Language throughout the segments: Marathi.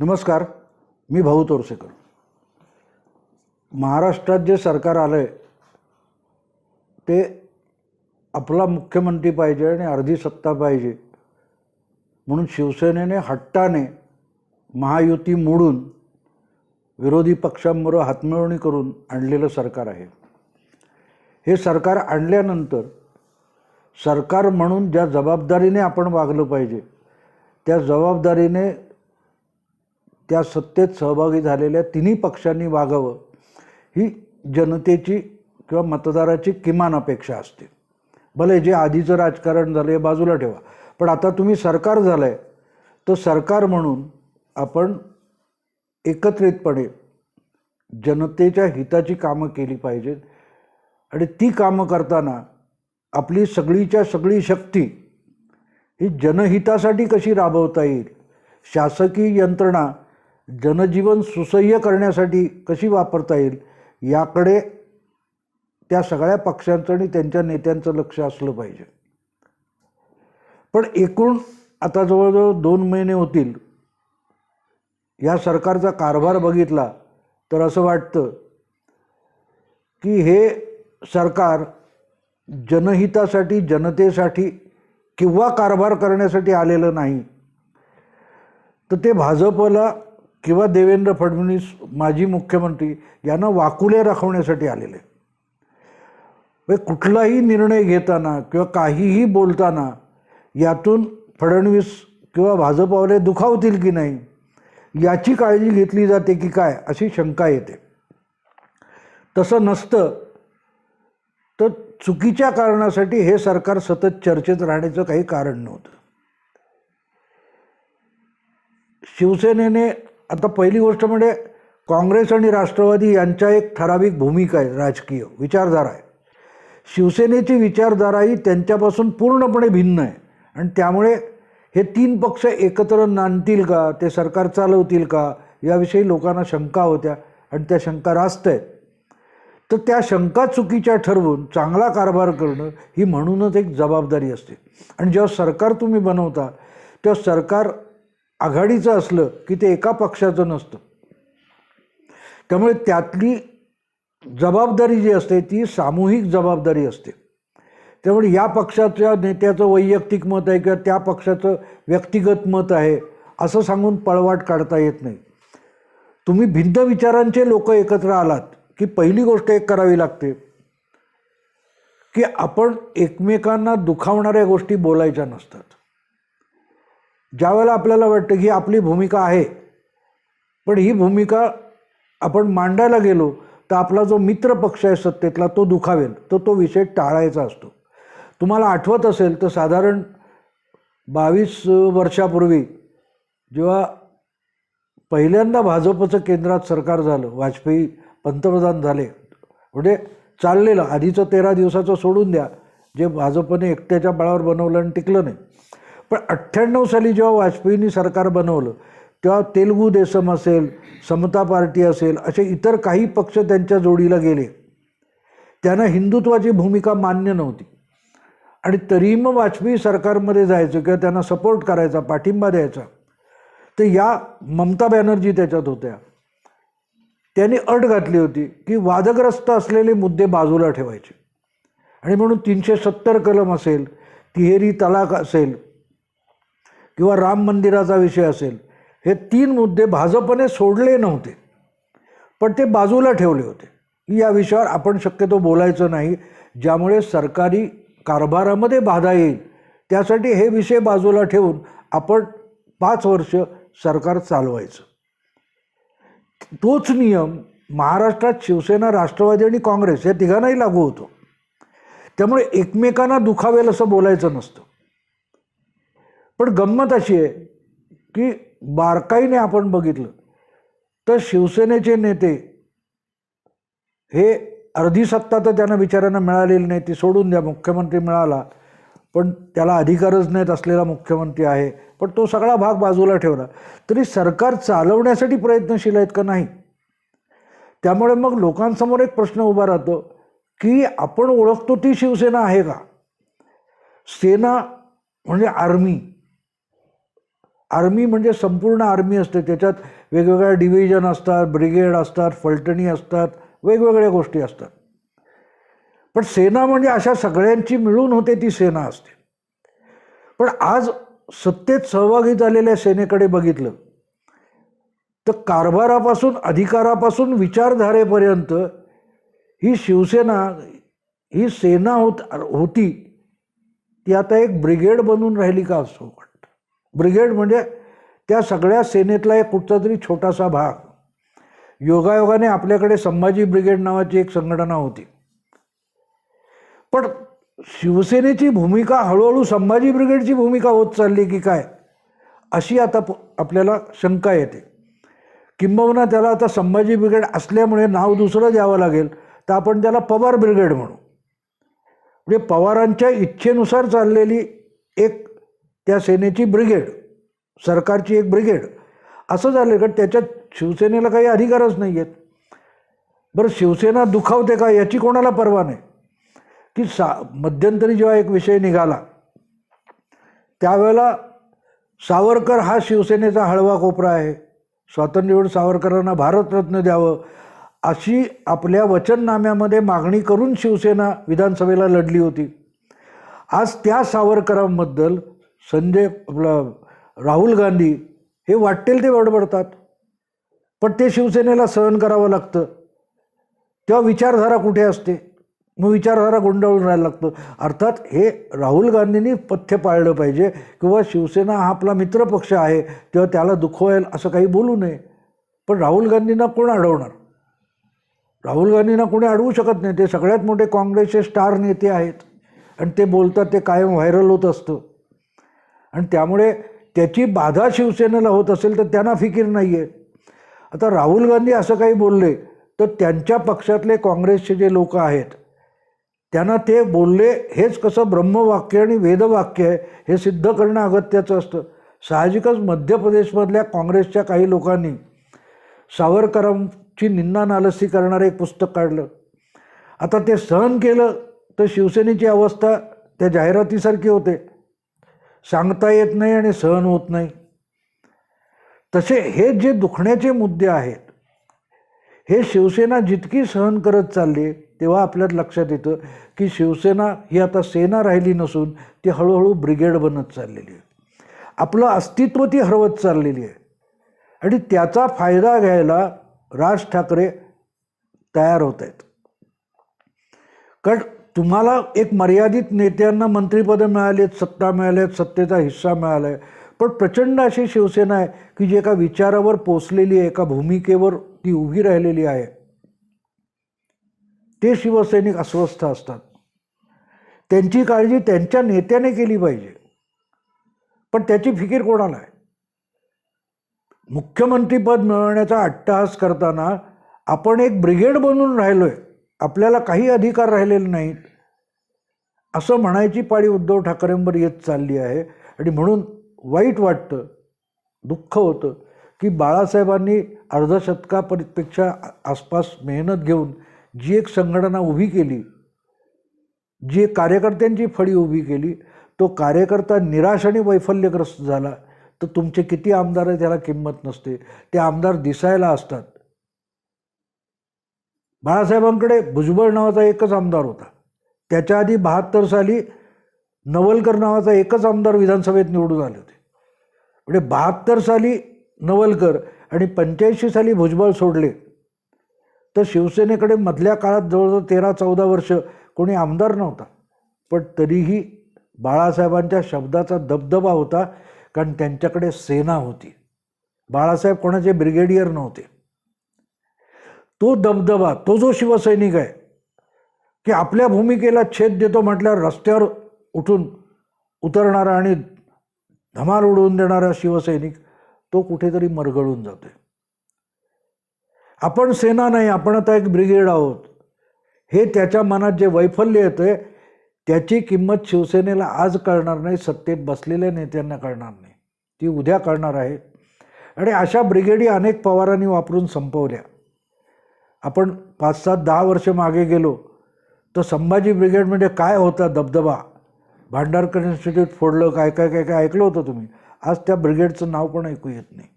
नमस्कार मी भाऊ तोरसेकर. महाराष्ट्रात जे सरकार आलं आहे ते आपला मुख्यमंत्री पाहिजे आणि अर्धी सत्ता पाहिजे. म्हणून शिवसेनेने हट्टाने महायुती मोडून विरोधी पक्षांबरोबर हातमिळवणी करून आणलेलं सरकार आहे. हे सरकार आणल्यानंतर सरकार म्हणून ज्या जबाबदारीने आपण वागलं पाहिजे त्या जबाबदारीने त्या सत्तेत सहभागी झालेल्या तिन्ही पक्षांनी वागावं ही जनतेची किंवा मतदाराची किमान अपेक्षा असते. भले जे आधीचं राजकारण झालं हे बाजूला ठेवा पण आता तुम्ही सरकार झालं आहे तर सरकार म्हणून आपण एकत्रितपणे जनतेच्या हिताची कामं केली पाहिजेत आणि ती कामं करताना आपली सगळीच्या सगळी शक्ती ही जनहितासाठी कशी राबवता येईल? शासकीय यंत्रणा जनजीवन सुसह्य करण्यासाठी कशी वापरता येईल याकडे त्या सगळ्या पक्षांचं आणि त्यांच्या नेत्यांचं लक्ष असलं पाहिजे. पण एकूण आता जवळजवळ दोन महिने होतील या सरकारचा कारभार बघितला तर असं वाटतं की हे सरकार जनहितासाठी जनतेसाठी किंवा कारभार करण्यासाठी आलेलं नाही. तर ते भाजपला किंवा देवेंद्र फडणवीस माजी मुख्यमंत्री यांना वाकुले राखवण्यासाठी आलेले. म्हणजे कुठलाही निर्णय घेताना किंवा काहीही बोलताना यातून फडणवीस किंवा भाजपवाले दुखावतील की नाही याची काळजी घेतली जाते की काय अशी शंका येते. तसं नसतं तर चुकीच्या कारणासाठी हे सरकार सतत चर्चेत राहण्याचं काही कारण नव्हतं. शिवसेनेने आता पहिली गोष्ट म्हणजे काँग्रेस आणि राष्ट्रवादी यांच्या एक ठराविक भूमिका आहे राजकीय विचारधारा आहे. शिवसेनेची विचारधारा ही त्यांच्यापासून पूर्णपणे भिन्न आहे. आणि त्यामुळे हे तीन पक्ष एकत्र नांदतील का ते सरकार चालवतील का याविषयी लोकांना शंका होत्या आणि त्या शंका रास्त आहेत. तर त्या शंका चुकीच्या ठरवून चांगला कारभार करणं ही म्हणूनच एक जबाबदारी असते. आणि जेव्हा सरकार तुम्ही बनवता तेव्हा सरकार आघाडीचं असलं की ते एका पक्षाचं नसतं. त्यामुळे त्यातली जबाबदारी जी असते ती सामूहिक जबाबदारी असते. त्यामुळे या पक्षाच्या नेत्याचं वैयक्तिक मत आहे किंवा त्या पक्षाचं व्यक्तिगत मत आहे असं सांगून पळवाट काढता येत नाही. तुम्ही भिन्न विचारांचे लोक एकत्र आलात की पहिली गोष्ट एक करावी लागते की आपण एकमेकांना दुखावणाऱ्या गोष्टी बोलायच्या नसतात. ज्यावेळेला आपल्याला वाटतं की आपली भूमिका आहे पण ही भूमिका आपण मांडायला गेलो तर आपला जो मित्र पक्ष आहे सत्तेतला तो दुखावेल तर तो विषय टाळायचा असतो. तुम्हाला आठवत असेल तर साधारण बावीस वर्षापूर्वी जेव्हा पहिल्यांदा भाजपचं केंद्रात सरकार झालं वाजपेयी पंतप्रधान झाले म्हणजे चाललेलं आधीचं तेरा दिवसाचं सोडून द्या जे भाजपने एकट्याच्या बळावर बनवलं आणि टिकलं नाही. पण अठ्ठ्याण्णव साली जेव्हा वाजपेयींनी सरकार बनवलं तेव्हा तेलुगू देसम असेल समता पार्टी असेल असे इतर काही पक्ष त्यांच्या जोडीला गेले. त्यांना हिंदुत्वाची भूमिका मान्य नव्हती. आणि तरी मग वाजपेयी सरकारमध्ये जायचं किंवा त्यांना सपोर्ट करायचा पाठिंबा द्यायचा तर या ममता बॅनर्जी त्याच्यात होत्या. त्यांनी अट घातली होती की वादग्रस्त असलेले मुद्दे बाजूला ठेवायचे. आणि म्हणून तीनशे सत्तर कलम असेल तिहेरी तलाक असेल किंवा राम मंदिराचा विषय असेल हे तीन मुद्दे भाजपने सोडले नव्हते. पण ते बाजूला ठेवले होते. की या विषयावर आपण शक्यतो बोलायचं नाही. ज्यामुळे सरकारी कारभारामध्ये बाधा येईल. त्यासाठी हे विषय बाजूला ठेवून आपण पाच वर्ष सरकार चालवायचं. तोच नियम महाराष्ट्रात शिवसेना राष्ट्रवादी आणि काँग्रेस या तिघांनाही लागू होतो. त्यामुळे एकमेकांना दुखावेल असं बोलायचं नसतं. पण गंमत अशी आहे की बारकाईने आपण बघितलं तर शिवसेनेचे नेते हे अर्धी सत्ता तर त्यांना विचारांना मिळालेली नाही ती सोडून द्या मुख्यमंत्री मिळाला. पण त्याला अधिकारच नाहीत असलेला मुख्यमंत्री आहे. पण तो सगळा भाग बाजूला ठेवला. तरी सरकार चालवण्यासाठी प्रयत्नशील आहेत का नाही? त्यामुळे मग लोकांसमोर एक प्रश्न उभा राहतो की आपण ओळखतो ती शिवसेना आहे का? सेना म्हणजे आर्मी. आर्मी म्हणजे संपूर्ण आर्मी असते. त्याच्यात वेगवेगळ्या डिव्हिजन असतात ब्रिगेड असतात फलटणी असतात वेगवेगळ्या गोष्टी असतात. पण सेना म्हणजे अशा सगळ्यांची मिळून होते ती सेना असते. पण आज सत्तेत सहभागी झालेल्या सेनेकडे बघितलं तर कारभारापासून अधिकारापासून विचारधारेपर्यंत ही शिवसेना ही सेना होत होती. ती आता एक ब्रिगेड बनून राहिली का असं ब्रिगेड म्हणजे त्या सगळ्या सेनेतला एक कुठचा तरी छोटासा भाग. योगायोगाने आपल्याकडे संभाजी ब्रिगेड नावाची एक संघटना होती. पण शिवसेनेची भूमिका हळूहळू संभाजी ब्रिगेडची भूमिका होत चालली की काय? अशी आता प- आपल्याला शंका येते. किंबहुना त्याला आता संभाजी ब्रिगेड असल्यामुळे नाव दुसरं द्यावं लागेल तर आपण त्याला पवार ब्रिगेड म्हणू. म्हणजे पवारांच्या इच्छेनुसार चाललेली एक त्या सेनेची ब्रिगेड सरकारची एक ब्रिगेड. असं झालं का त्याच्यात शिवसेनेला काही अधिकारच नाही आहेत बरं शिवसेना दुखावते का याची कोणाला पर्वा नाही? की सा मध्यंतरी जेव्हा एक विषय निघाला त्यावेळेला सावरकर हा शिवसेनेचा हळवा कोपरा आहे. स्वातंत्र्यवीर सावरकरांना भारतरत्न द्यावं अशी आपल्या वचननाम्यामध्ये मागणी करून शिवसेना विधानसभेला लढली होती. आज त्या सावरकरांबद्दल संजय आपलं राहुल गांधी हे वाटेल ते बडबडतात. पण ते शिवसेनेला सहन करावं लागतं. तेव्हा विचारधारा कुठे असते? मग विचारधारा गुंडाळून राहायला लागतं. अर्थात हे राहुल गांधींनी पथ्य पाळलं पाहिजे किंवा शिवसेना हा आपला मित्रपक्ष आहे तेव्हा त्याला दुखवायला असं काही बोलू नये. पण राहुल गांधींना कोण अडवणार? राहुल गांधींना कोणी अडवू शकत नाही. ते सगळ्यात मोठे काँग्रेसचे स्टार नेते आहेत. आणि ते बोलतात ते कायम व्हायरल होत असतं. आणि त्यामुळे त्याची बाधा शिवसेनेला होत असेल तर त्यांना फिकीर नाही आहे आता राहुल गांधी असं काही बोलले तर त्यांच्या पक्षातले काँग्रेसचे जे लोक आहेत त्यांना ते बोलले हेच कसं ब्रह्मवाक्य आणि वेदवाक्य आहे हे सिद्ध करणं अगत्याचं असतं. साहजिकच मध्य प्रदेशमधल्या काँग्रेसच्या काही लोकांनी सावरकरांची निंदा नालसी करणारं एक पुस्तक काढलं. आता ते सहन केलं तर शिवसेनेची अवस्था त्या जाहिरातीसारखी होते. सांगता येत नाही आणि सहन होत नाही. तसे हे जे दुखण्याचे मुद्दे आहेत हे शिवसेना जितकी सहन करत चालली तेव्हा आपल्यात लक्षात येतं की शिवसेना ही आता सेना राहिली नसून ती हळूहळू ब्रिगेड बनत चाललेली आहे. आपलं अस्तित्व ती हरवत चाललेली आहे. आणि त्याचा फायदा घ्यायला राज ठाकरे तयार होत आहेत. कारण तुम्हाला एक मर्यादित नेत्यांना मंत्रिपदं मिळाली आहेत सत्ता मिळाली आहेत सत्तेचा हिस्सा मिळाला आहे पण प्रचंड अशी शिवसेना आहे की जी एका विचारावर पोचलेली आहे एका भूमिकेवर ती उभी राहिलेली आहे. ते शिवसैनिक अस्वस्थ असतात. त्यांची काळजी त्यांच्या नेत्याने केली पाहिजे. पण त्याची फिकीर कोणाला आहे? मुख्यमंत्रीपद मिळवण्याचा अट्टहास करताना आपण एक ब्रिगेड बनून आहे आपल्याला काही अधिकार राहिलेले नाहीत. असं म्हणायची पाळी उद्धव ठाकरेंवर येत चालली आहे. आणि म्हणून वाईट वाटतं दुःख होतं की बाळासाहेबांनी अर्धशतकापेक्षा आसपास मेहनत घेऊन जी एक संघटना उभी केली जी एक कार्यकर्त्यांची फळी उभी केली तो कार्यकर्ता निराश आणि वैफल्यग्रस्त झाला. तर तुमचे किती आमदार आहे त्याला किंमत नसते. ते आमदार दिसायला असतात. बाळासाहेबांकडे भुजबळ नावाचा एकच आमदार होता. त्याच्या आधी बहात्तर साली नवलकर नावाचा एकच आमदार विधानसभेत निवडून आले होते. म्हणजे बहात्तर साली नवलकर आणि पंच्याऐंशी साली भुजबळ सोडले. तर शिवसेनेकडे मधल्या काळात जवळजवळ तेरा चौदा वर्ष कोणी आमदार नव्हता. पण तरीही बाळासाहेबांच्या शब्दाचा दबदबा होता कारण त्यांच्याकडे सेना होती. बाळासाहेब कोणाचे ब्रिगेडियर नव्हते. तो दबदबा तो जो शिवसैनिक आहे की आपल्या भूमिकेला छेद देतो म्हटल्यावर रस्त्यावर उठून उतरणारा आणि धमाल उडवून देणारा शिवसैनिक तो कुठेतरी मरगळून जातोय. आपण सेना नाही आपण आता एक ब्रिगेड आहोत. हे त्याच्या मनात जे वैफल्य येतंय त्याची किंमत शिवसेनेला आज कळणार नाही सत्तेत बसलेल्या नेत्यांना कळणार नाही. ती उद्या कळणार आहे. आणि अशा ब्रिगेडी अनेक पवारांनी वापरून संपवल्या. आपण पाच सात दहा वर्ष मागे गेलो तर संभाजी ब्रिगेड म्हणजे काय होता दबदबा? भांडारकर इन्स्टिट्यूट फोडलं काय काय काय काय ऐकलं होतं तुम्ही? आज त्या ब्रिगेडचं नाव पण ऐकू येत नाही.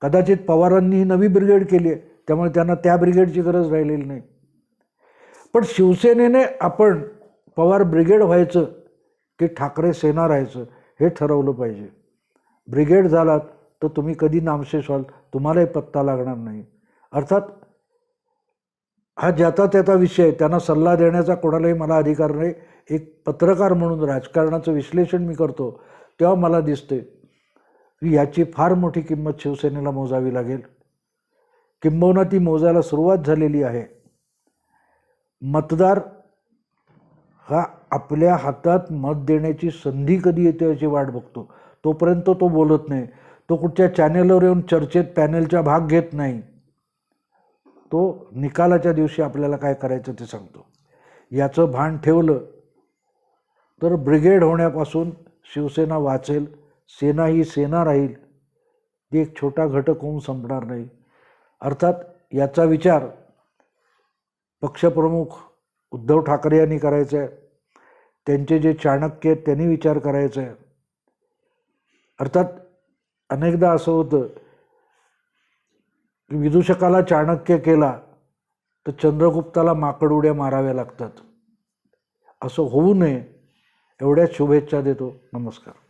कदाचित पवारांनी ही नवी ब्रिगेड केली आहे त्यामुळे त्यांना त्या ब्रिगेडची गरज राहिलेली नाही. पण शिवसेनेने आपण पवार ब्रिगेड व्हायचं की ठाकरे सेना राहायचं हे ठरवलं पाहिजे. ब्रिगेड झालात तर तुम्ही कधी नामशेष व्हाल? तुम्हालाही पत्ता लागणार नाही. अर्थात हा ज्याचा त्याचा विषय त्यांना सल्ला देण्याचा कोणालाही मला अधिकार नाही. एक पत्रकार म्हणून राजकारणाचं विश्लेषण मी करतो तेव्हा मला दिसते की याची फार मोठी किंमत शिवसेनेला मोजावी लागेल. किंबहुना ती मोजायला सुरुवात झालेली आहे. मतदार हा आपल्या हातात मत देण्याची संधी कधी येते याची वाट बघतो. तोपर्यंत तो बोलत नाही. तो कुठच्या चॅनेलवर येऊन चर्चेत पॅनेलचा भाग घेत नाही. तो निकालाच्या दिवशी आपल्याला काय करायचं ते सांगतो. याचं भान ठेवलं तर ब्रिगेड होण्यापासून शिवसेना वाचेल सेना ही सेना राहील ती एक छोटा घटक होऊन संपणार नाही. अर्थात याचा विचार पक्षप्रमुख उद्धव ठाकरे यांनी करायचा आहे. त्यांचे जे चाणक्य आहेत त्यांनी विचार करायचा आहे. अर्थात अनेकदा असं होतं की विदूषकाला चाणक्य केला तर चंद्रगुप्ताला माकड उड्या माराव्या लागतात. असं होऊ नये. एवढ्याच शुभेच्छा देतो. नमस्कार.